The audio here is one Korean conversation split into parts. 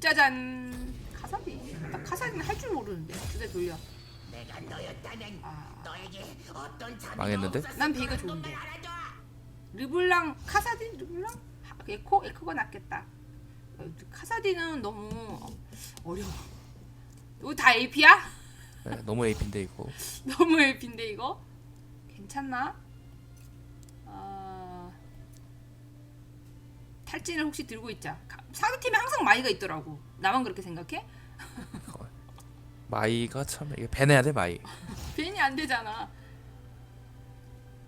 짜잔 카사디 나 카사디는 할 줄 모르는데 두대 돌려 내가 너였다면 아. 너에게 어떤 망했는데? 없었을 난 베이가 것을 좋은데. 알아줘. 르블랑 카사디 르블랑 하- 에코 에코가 낫겠다 어, 카사디는 너무 어려워 이거 다 AP야? 네, 너무 AP인데 이거 너무 AP인데 이거 괜찮나? 아... 탈진을 혹시 들고 있자. 가- 상대팀에 항상 마이가 있더라고. 나만 그렇게 생각해? 마이가 참 이게 배내야 돼 마이. 괜히 안 되잖아.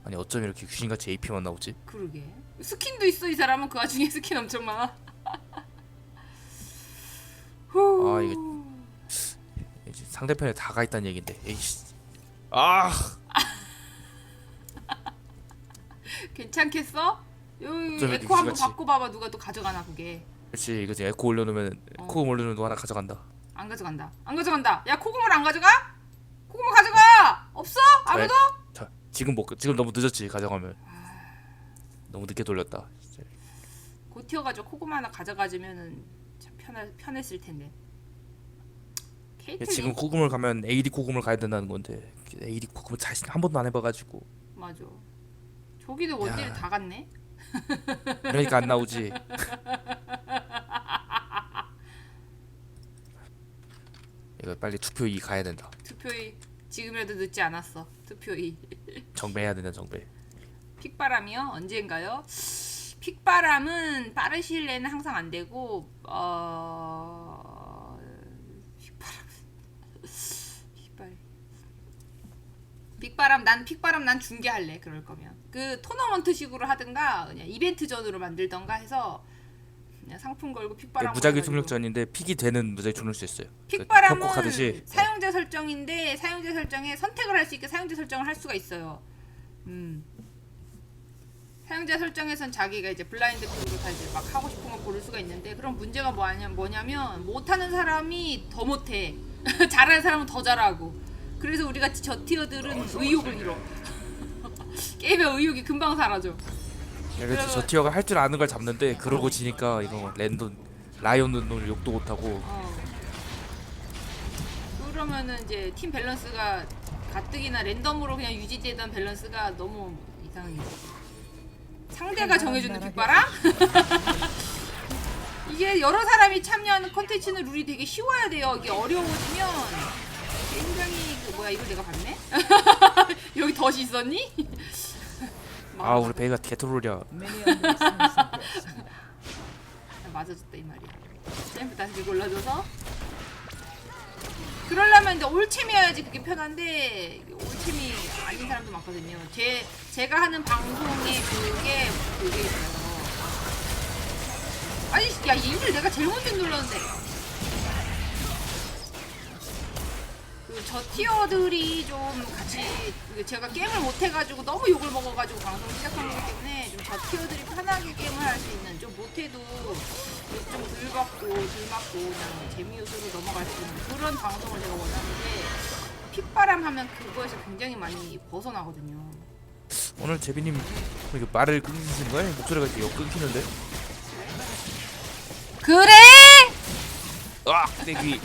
아니 어쩜 이렇게 귀신같이 AP만 나오지? 그러게. 스킨도 있어 이 사람은? 그 와중에 스킨 엄청 많아. 후. 아, 이게- 이제 상대편에 다가 있다는 얘긴데. 에이씨. 아! 괜찮겠어? 여기 에코 한번 귀신같이. 바꿔 봐봐 누가 또 가져가나 그게 그렇지 이거 이제 에코 올려놓으면 어. 코 올려놓으면 너 하나 가져간다 안 가져간다 안 가져간다 야 코고물 안 가져가? 코고물 가져가 없어? 아무도? 자 지금 못 지금 너무 늦었지 가져가면 너무 늦게 돌렸다 진짜. 곧 튀어가지고 코고물 하나 가져가주면은 참 편할, 편했을 텐데 케이틀린 지금 코금을 가면 AD 코금을 가야 된다는 건데 AD 코금을 자신 한 번도 안 해봐가지고 맞아 저기도 원딜 야. 다 갔네 그러니까 안 나오지. 이거 빨리 투표 2 가야 된다. 투표이 지금이라도 늦지 않았어. 투표이. 정배해야 된다 정배. 픽바람이요? 언젠가요? 픽바람은 빠른 시일 내는 항상 안 되고 어... 픽바람. 픽바람 픽바람 난 픽바람 난 중계할래 그럴 거면 그 토너먼트식으로 하든가 그냥 이벤트전으로 만들던가 해서 그냥 상품 걸고 픽바람 무작위 총력전인데 픽이 되는 무작위 총력 수 있어요. 그 픽바람은 퍽퍽하듯이. 사용자 설정인데 사용자 설정에 선택을 할 수 있게 사용자 설정을 할 수가 있어요. 음. 사용자 설정에선 자기가 이제 블라인드 픽으로 다 이제 막 하고 싶은 거 고를 수가 있는데 그럼 문제가 뭐냐 뭐냐면 못하는 사람이 더 못해. 잘하는 사람은 더 잘하고. 그래서 우리 같이 저 티어들은 의욕을 잃어 게임의 의욕이 금방 사라져 그래서 저 티어가 할 줄 아는 걸 잡는데 그러고 지니까 이거 랜돈 라이온 눈을 욕도 못하고 어. 그러면은 이제 팀 밸런스가 가뜩이나 랜덤으로 그냥 유지되던 밸런스가 너무 이상해. 상대가 정해주는 뒷바람? 이게 여러 사람이 참여하는 컨텐츠는 룰이 되게 쉬워야 돼요. 이게 어려워지면 굉장히 그 뭐야 이거 내가 봤네? 여기 덫이 있었니? 아 우리 베이가 개토롤이야 맞아줬다 이 말이야. 챔프 다시 골라줘서 그러려면 이제 올챔이어야지 그게 편한데 올챔이 아닌 사람도 많거든요. 제 제가 하는 방송에 그게 그게 있어요. 아니 야 이를 내가 제일 먼저 눌렀는데 저 티어들이 좀 같이 그 제가 게임을 못 해가지고 너무 욕을 먹어가지고 방송 시작한 거기 때문에 좀 저 티어들이 편하게 게임을 할 수 있는 좀 못해도 좀덜 받고 덜 맞고 그냥 재미 요소로 넘어갈 수 있는 그런 방송을 제가 원하는데 핏바람 하면 그거에서 굉장히 많이 벗어나거든요. 오늘 제비님 이거 말을 끊으신 거야? 목소리가 이렇게 역 끊기는데? 그래? 아! 내귀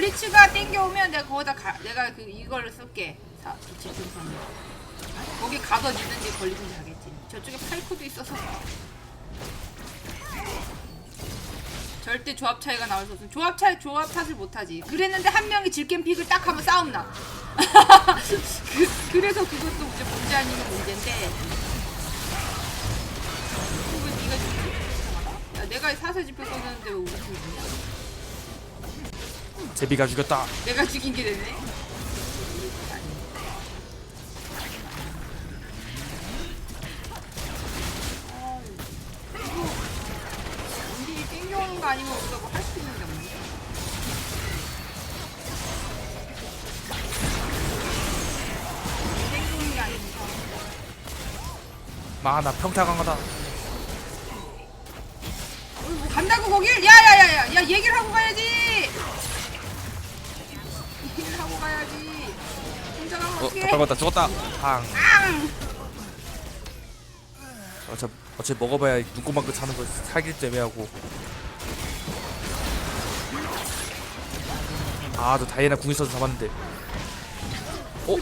블리츠가 땡겨오면 내가 거기다 가, 내가 그 이걸 쓸게. 사, 집중선. 거기 가서 있는지 걸리든지 하겠지. 저쪽에 파이코도 있어서. 절대 조합 차이가 나올 수 없어. 조합 차이, 조합 탓을 못하지. 그랬는데 한 명이 질겜 픽을 딱 하면 싸움 나. 그, 그래서 그것도 이제 문제 아니면 문제인데. 어, 왜 죽지? 이상하다. 야, 내가 사슬 집회 썼는데 왜 우리 팀이 죽냐? 제비가 죽였다 내가 죽인 게. 아, 땡겨오는 거 아니면 우리가 뭐할 수 있는 게 없네. 땡겨오는 게 아니니까. 마나 평타 강하다 어, 뭐 간다고 거길? 야야야야, 야 얘기를 하고 가야지. 하고 가야지. 혼자 가면 어, 어떻게? 다 밟았다. 죽었다. 팡. 어차 어차피 먹어봐야 눈곱만큼 차는 거 살길 때문에하고. 아, 너 다이애나 궁 있어서 잡았는데. 어?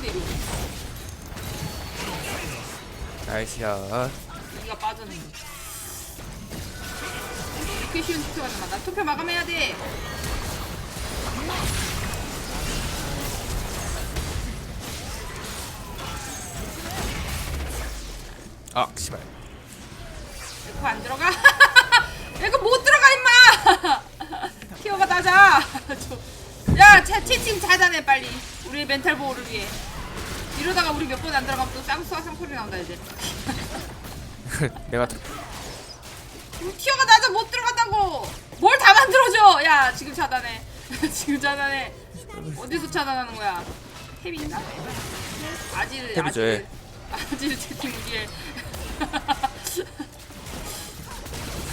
나이스야. 여기가 빠졌는데. 이렇게 쉬운 투표가 나나. 나 투표 마감해야 돼. 아, 씨발. 에코 안 들어가? 에코 못 들어가 임마! 키워가. 저- 야, 채, 채팅 차단해 빨리. 우리 멘탈 보호를 위해. 이러다가 우리 몇 번 안 들어가면 또 쌍수와 쌍소리 나온다 이제. 내가 우리 티어가 낮아 못 들어간다고. 뭘 다 만들어줘. 야, 지금 차단해. 지금 차단해. 어디서 차단하는 거야? 탭이 있나? 아질. 탭이죠, 아질. 예. 아질 채팅 수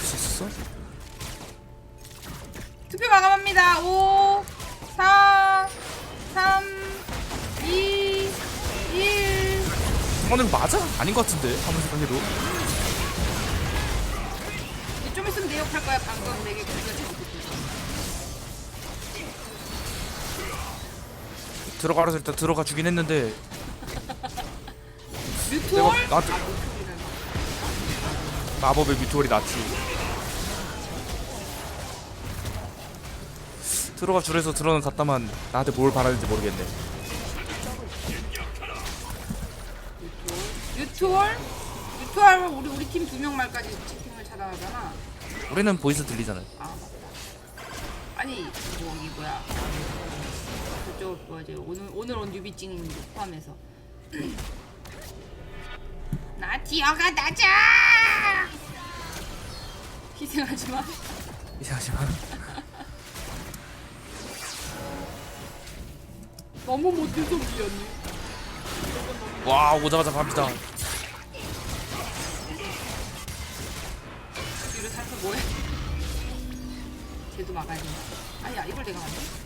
있었어? 투표 마감합니다. 5, 4, 3, 2, 1. 오늘 맞아? 아닌 것 같은데. 한번 생각해도. 좀 있으면 내 욕할 거야. 방금 내게 그거. 들어가라서 일단 들어가 주긴 했는데? 내가 나한테-. 마법의 뮤토리 낫지. 들어가 줄에서 들어는 갔다만 나한테 뭘 바라는지 모르겠네. 뮤토얼? 뮤토얼 우리 우리 팀 두 명 말까지 채팅을 차단하잖아. 우리는 보이스 들리잖아요. 아 맞다. 아니 저기 뭐야? 그쪽 뭐지 오늘 오늘 온 뉴비찡 포함해서. 나 낮아. 희생하지 마. 이상하지만 너무 못해서 미안해. 와 오자마자 갑니다. 뒤로 살펴 뭐해? 쟤도 막아야 된다. 아니야 이걸 내가 맞네.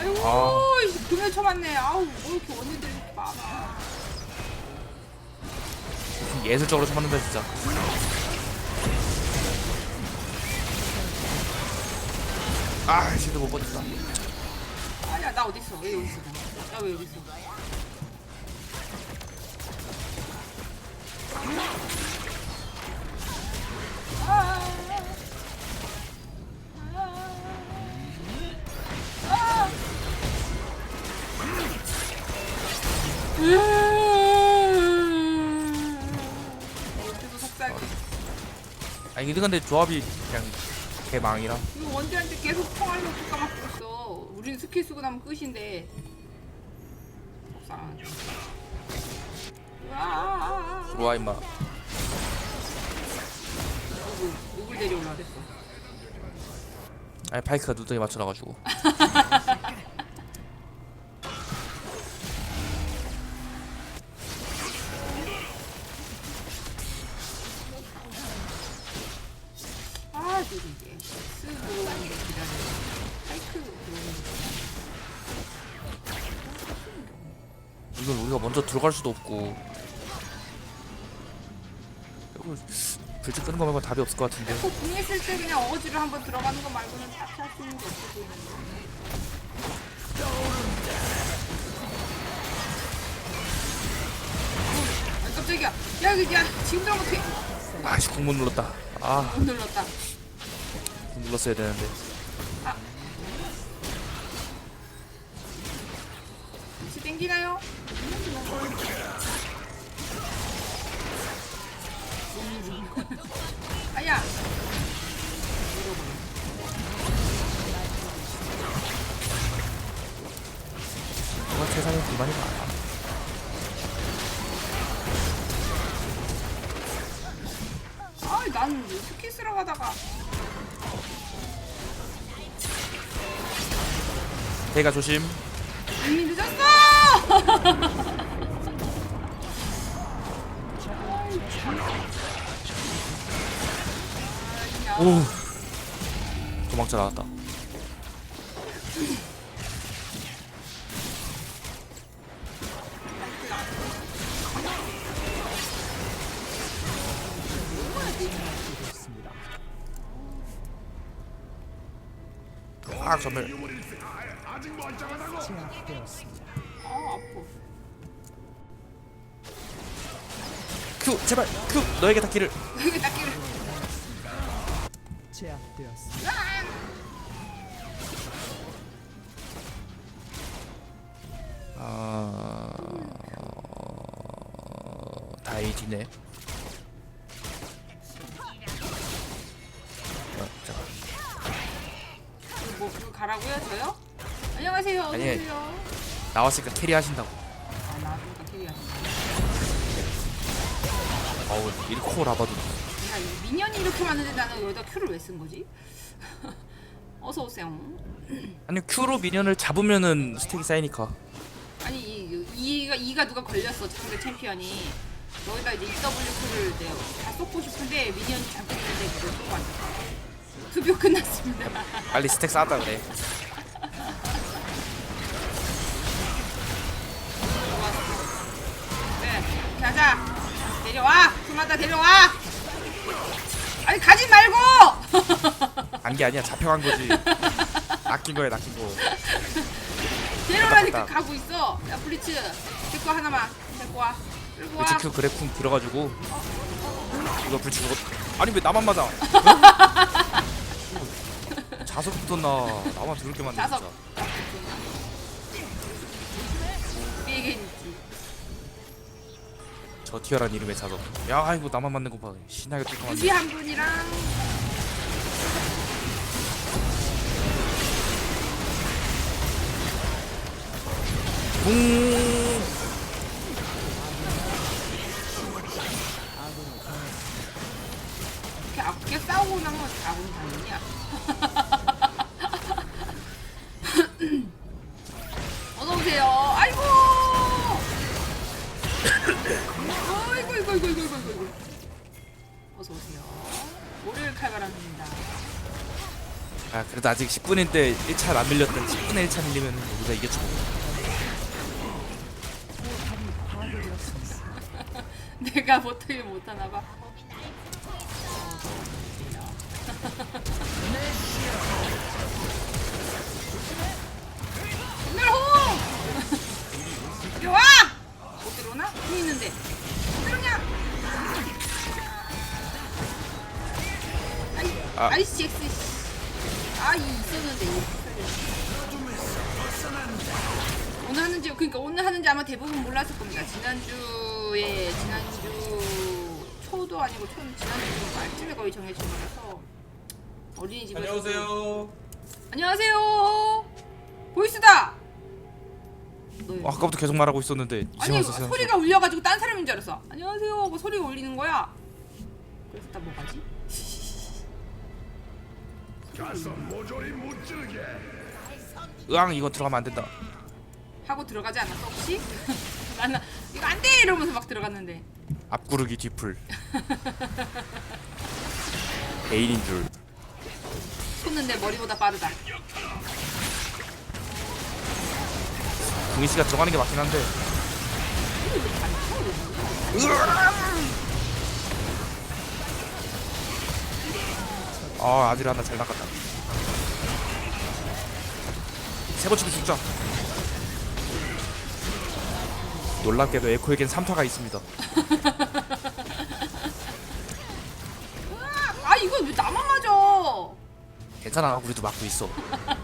아이고 아. 이 금에 쳐맞네. 아우 뭐 이렇게 언니들이 많아. 예술적으로 쳐맞는다 진짜. 아 진짜 못 버텼다. 아니야 나 어디 있어? 왜 여기 있어? 나 왜 여기 있어? 아. 아. 음. 어째서 속삭이? 아 이게 근데 조합이 그냥 개망이라. 이거 원딜한테 계속 통화를 놓고 까먹고 있어. 우린 스킬 쓰고 나면 끝인데. 속상하네. 으아. 들어와 임마. 누구, 누굴 데려올라 그랬어. 아니 파이크가 눈덩이 맞춰놔가지고. 들어갈 수도 없고. 이거 불빛 끄는 거 말고 답이 없을 것 같은데. 꼭 궁했을 때 그냥 어거지로 한번 들어가는 거 말고는 답할 수 있는 게 없어 보이는데. 아, 깜짝이야. 야, 그, 야, 지금 들어가면 어떡해. 아씨 공못 눌렀다. 아 못 눌렀다. 공 눌렀어야 되는데. 혹시 땡기나요? 아야. 정말 세상에 불만이 많아. 아, 왜 스킬 쓰러 가다가 대가 조심. 이미 늦었어. 오 도망쳐 나왔다. 아 전멸. 아 아파. 큐 제발 큐 너에게 닿기를. 이게 닦기를. 제압되었습니다. 아. 어, 잠깐. 뭐 그거 가라고요 저요? 안녕하세요. 어서 아니, 오세요. 나왔으니까 캐리 하신다고. 아 나왔으니까 캐리야. 어우 일코 라바도. 야, 이 미니언이 이렇게 많은데 나는 여기다 큐를 왜 쓴 거지? 어서 오세요. 아니 큐로 미니언을 잡으면은 스택이 쌓이니까. 아니 이 이가 이가 누가 걸렸어 상대 챔피언이 여기다 이제 EW를 내가 다 쏟고 싶은데 미니언이 잠깐 있는데 그걸 쏟고 앉았어. 투표 끝났습니다. 빨리 스택 쌓았다 그래. 하자. 데려와, 그마다 데려와. 아니 가지 말고. 안 게 아니야 잡혀간 거지. 낚인 거야 낚인 거. 데려라니까 맞다. 가고 있어. 야 블리츠, 데리고 하나만 데리고 와. 데리고 와. 불치큐 그래쿵 들어가지고 이거 불치 그거 아니 왜 나만 맞아? 어? 자석 붙었나? 나만 들을게 만네 자석. 저 티어란 이름의 자석. 야 이거 나만 맞는 거 봐. 신나게 유비 뚫어맞네. 한 분이랑 붕. 이렇게 앞게 싸우고 나면 아군 당연이 어서 오세요. 월요일 칼바람입니다. 아 그래도 아직 10분인데 1차 안 밀렸던 10분에 1차 밀리면 우리가 이겼죠. 내가 못하게 못하나 봐. 아이, 아. 아이씨, X. 씨. 아, 이 있었는데. 오늘 하는지 그러니까 오늘 하는지 아마 대부분 몰랐을 겁니다. 지난주에 지난주 초도 아니고 초 지난주 말쯤에 거의 정해진 거라서 어린이집에서 안녕하세요. 안녕하세요. 보이스다. 너요. 아까부터 계속 말하고 있었는데 아니 와서 소리가 울려가지고 딴 사람인 줄 알았어. 안녕하세요. 하고 소리가 울리는 거야. 그래서 나 뭐가지? 으앙 이거 들어가면 안 된다. 하고 들어가지 않았어 혹시? 나는 이거 안 돼 이러면서 막 들어갔는데 앞구르기 뒤풀. 베인인 줄. 손은 내 머리보다 빠르다. 궁희 씨가 들어가는 게 맞긴 한데. 아 아들아 나잘 나갔다. 세 번째도 죽자. 놀랍게도 에코에겐 3타가 있습니다. 아 이거 왜 나만 맞아? 괜찮아, 우리도 막고 있어.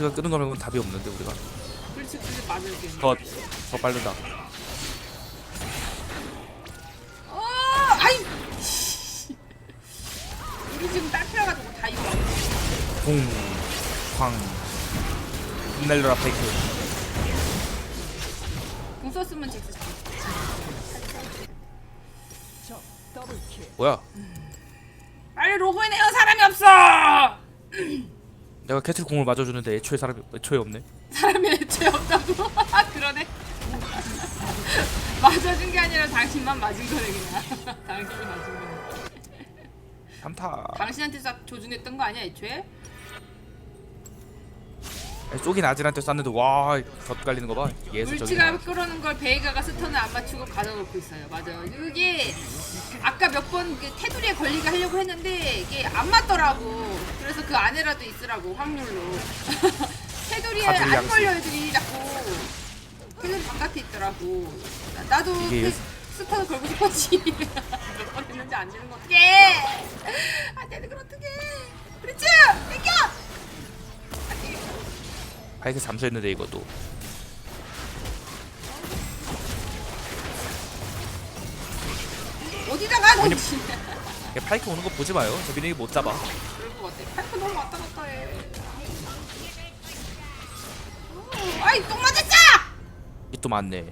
불츠가 끄는 거면 답이 없는데 우리가 불치 불치 맞을 게. 더 더 빠르다. 어 아이. 우리 지금 딸피라가지고 다 이거. 공, 광, 흩날려라 페이크. 공 썼으면 잭스. 뭐야? 빨리 로그인해요 사람이 없어. 내가 캐틀 공을 맞아주는데 애초에 사람이 애초에 없네. 사람이 애초에 없다고? 그러네. 맞아준 게 아니라 당신만 맞은 거네 그냥. 당신이 맞은 거네. 삼타. 당신한테 싹 조준했던 거 아니야 애초에? 쏘긴 아질한테 쐈는데 와 덧갈리는 거 봐 예술적인 물치가 끌어오는 걸 베이가가 스턴을 안 맞추고 가둬놓고 있어요. 맞아요. 이게 아까 몇번그 테두리에 걸리게 하려고 했는데 이게 안 맞더라고. 그래서 그 안에라도 있으라고 확률로. 테두리에 가두리 안 양식. 걸려 애들이 자꾸. 테두리 바깥에 있더라고. 나- 나도 이게 그 예술- 스턴을 걸고 싶었지. 몇번 했는지 안 되는 거 어떡해. 안 되는 걸 어떡해. 그렇지! 땡겨! 파이크 잠수했는데 이것도 어디다가 뭐냐- 던지 야, 파이크 오는 거 보지 마요 저 비행기 못 잡아 그럴 것 같아. 파이프 너무 왔다 갔다 해. 어, 아이 똥 맞았자! 이게 또 맞네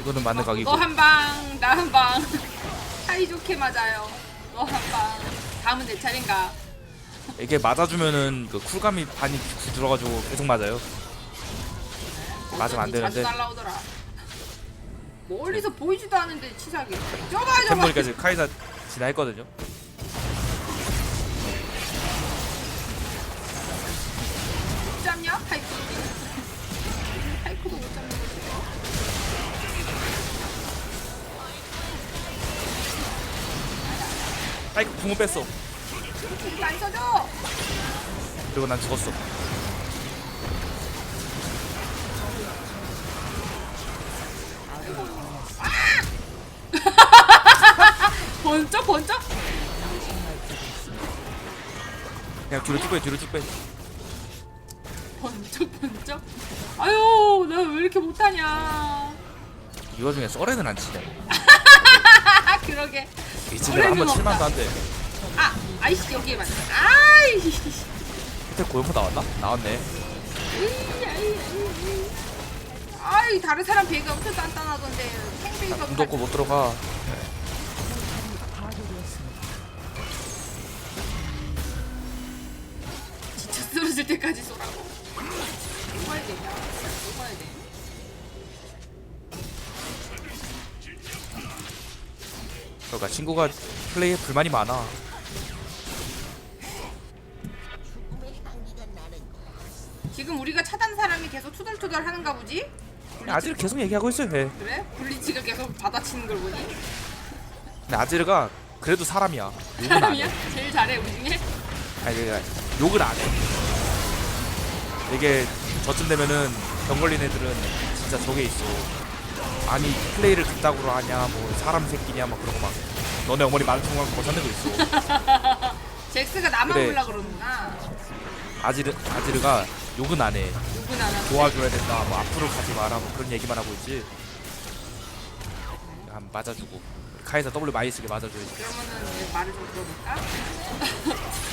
이거는 맞는 각이고 너 한 방, 나 한 방. 사이 좋게 맞아요. 너 한 방. 다음은 내 차례인가? 이게 맞아주면은 그 쿨감이 반이 들어가지고 계속 맞아요 맞으면 안 되는데 자주 날라오더라. 멀리서 보이지도 않은데 치사하게. 저봐 저봐. 템버리까지 카이사 지나했거든요 못 잡냐? 파이프. 파이프도 못 잡는 거지. 파이크 붕어 뺐어 이거 안 써줘. 그리고 난 죽었어 번쩍 번쩍. 그냥 뒤로 쭉 빼 뒤로 쭉 빼 번쩍 번쩍. 아유 나 왜 이렇게 못하냐. 이 와중에 썰에는 안아 그러게. 이 집에 한번 칠만도 없다. 아 아이씨 여기에 맞네. 아이. 밑에 고연포 나왔나? 나왔네 아이 다른 사람 배가 엄청 단단하던데 탱배가 아, 궁도 없고 못 들어가 진짜 쓰러질 때까지 쏘라고. 뽑아야 돼. 뽑아야 돼. 그러니까 친구가 플레이에 불만이 많아 계속 투덜투덜 하는가 보지? 아지르 계속 얘기하고 있어요 예. 그래? 블리치가 계속 받아치는 걸 보니? 근데 아지르가 그래도 사람이야 욕은 안 해 사람이야? 제일 잘해 우리 중에? 아니 그러니까 욕을 안 해 이게 저쯤 되면은 병 걸린 애들은 진짜 저게 있어 아니 플레이를 그따구로 하냐 뭐 사람 새끼냐 막 그러고 막 너네 어머니 만통한 거거 있어 잭스가 나만 그래. 몰라 그러는구나 아지르 아지르가 욕은 안해 누구나 나 도와줘야 된다 뭐 앞으로 가지 마라 뭐 그런 얘기만 하고 있지 한 맞아주고 카이사 W 많이 쓰게 맞아줘야지 그러면은 내 말을 좀 들어볼까?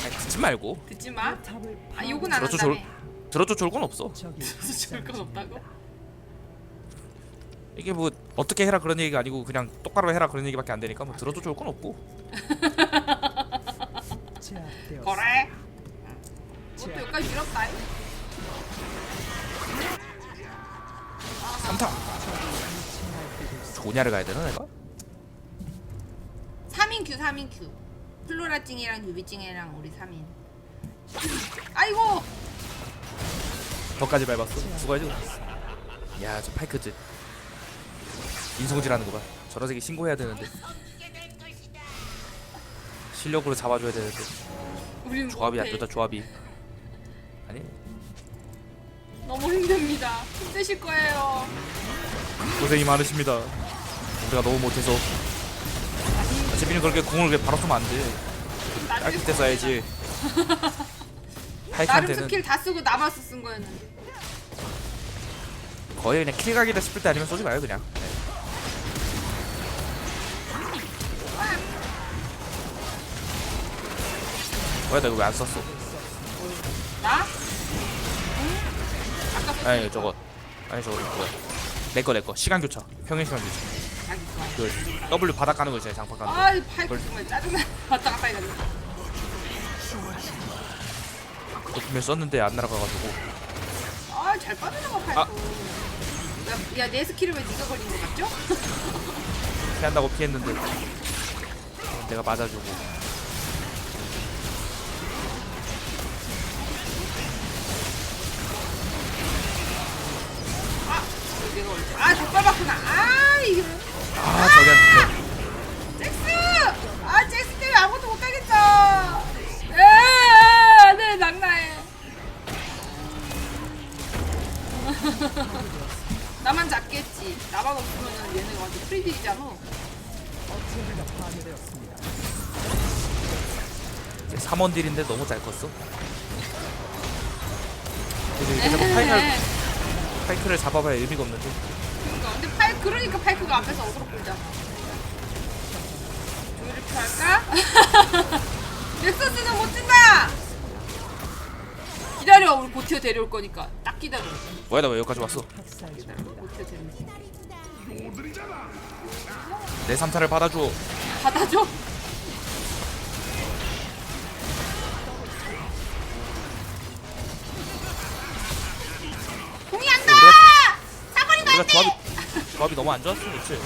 아니, 듣지 말고 듣지 마. 아 욕은 안 그렇죠, 한다며. 들어줘 좋을 건 없어 좋을 건 없다고? 이게 뭐 어떻게 해라 그런 얘기가 아니고 그냥 똑바로 해라 그런 얘기밖에 안 되니까 뭐 들어도 좋을 건 없고 제압되었습니다. 거래. 그것도 여기까지 밀었다. 조냐를 가야 되나 내가? 3인 큐 3인 큐. 플로라찡이랑 유비찡이랑 우리 3인. 아이고. 더까지 밟았어 수고해줘 야저 파이크즈 인성질하는 거봐 저런 새끼 신고해야 되는데 실력으로 잡아줘야 되는데 조합이 안 못해. 좋다 조합이 아니 너무 힘듭니다. 힘드실 거예요. 고생이 많으십니다 우리가 너무 못해서. 재빈이 그렇게 공을 그렇게 바로 쏘면 안돼. 짧게 때 써야지. 나름 파이크한테는. 스킬 다 쓰고 남아서 쓴 거였는데. 거의 그냥 킬각이다 싶을 때 아니면 쏘지 마요 그냥. 네. 뭐야 나 이거 왜 안 썼어? 나? 응? 아까 썼 아니 저거. 아니 저거 뭐야. 내거 내거. 시간 교차. 평행 시간 교차. 그 W 바닥 가는 거 있잖아요 장판 가는 거 아이 파이프 정말 짜증나. 왔다 갔다 해가지고. 너 분명 썼는데 안 날아가가지고 아잘 빠져나가 팔고. 아. 야, 야, 내 스킬을 왜 네가 걸린 거 같죠? 피한다고 피했는데 내가 맞아주고 아, 이거 내가 걸렸어. 아, 족발 봤구나. 아, 이게. 아 저기한테 잭스! 아, 잭스 때문에 아무것도 못하겠어. 에, 네, 낙나해. 나만 잡겠지. 나만 없으면 얘네가 완전 프리딜이잖아. 이제 3원 딜인데 너무 잘 컸어 그래서 이게 자꾸 파이널 파이크를 잡아봐야 의미가 없는데 근데 파이 그러니까 파이크가 앞에서 어그로 끌잖아. 조이를 피할까? 넥서스는 못 찐다. 기다려, 우리 고티어 데려올 거니까 딱 기다려. 뭐야 나 왜 여기까지 왔어. 고티어. 내 3타를 받아줘 받아줘. 공이 안 나. 우리가 안 돼. 조합이 조합이 너무 안 좋았어 그치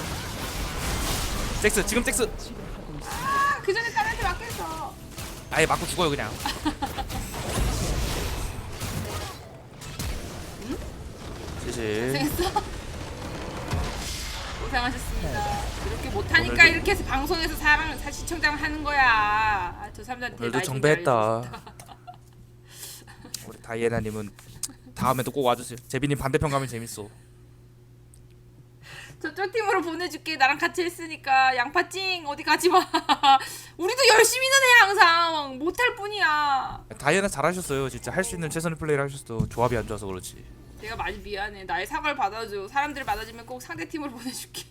잭스 지금 잭스 아, 그 전에 딸한테 맞겠어. 아예 맞고 죽어요 그냥 고생했어. 고생하셨습니다. 이렇게 못하니까 오늘도- 이렇게 해서 방송에서 사랑 사- 시청자를 하는 거야. 아, 저 사람들한테 오늘도 나이 좀 정배했다. 우리 다이애나님은 다음에도 꼭 와주세요 제비님 반대편 가면 재밌어 저쪽 팀으로 보내줄게. 나랑 같이 했으니까 양파찡 어디 가지 마. 우리도 열심히는 해 항상 못할 뿐이야. 다이애나 잘하셨어요 진짜 할 수 있는 최선의 플레이를 하셨어 조합이 안 좋아서 그렇지 내가 많이 미안해. 나의 사과를 받아줘. 사람들 받아주면 꼭 상대 팀으로 보내줄게.